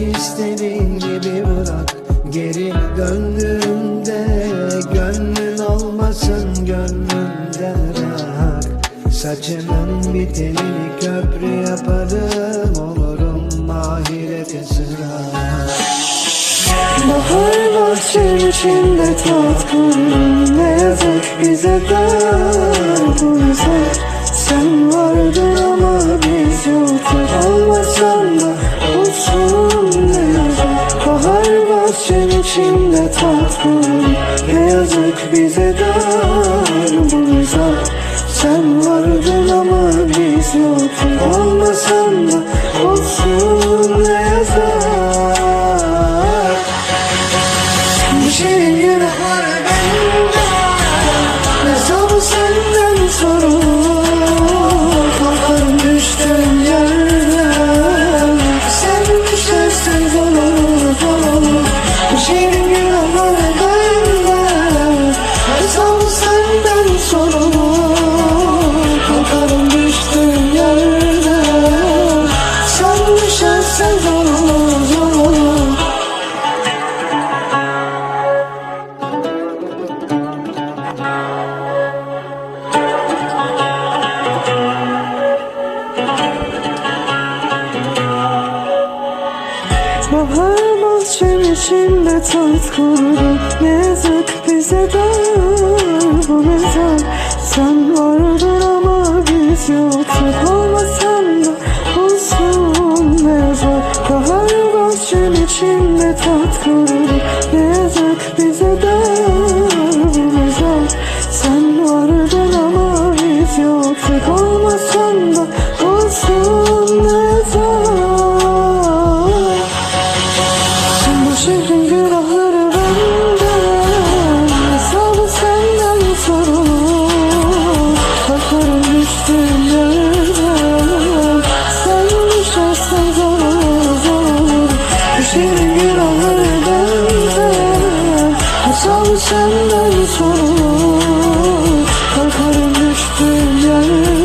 Belki istediğin gibi bırak. Geri döndüğünde Gönlün olmasın gönlümde bırak Saçının bir telini köprü yaparım Olurum ahirete sıra. Bahar bahçem içinde tat kururum Ne yazık bize dar bu Sen vardın bahçem içinde tat kururum Ne yazık bize dar bu Sen vardın ama biz yoktuk Olmasan da olsun ne yazar. Bu şirin günahlar Bahçem içinde tat kurdum Ne yazık bize dar Sal senden sorulur. Kalkarım düştüğüm yere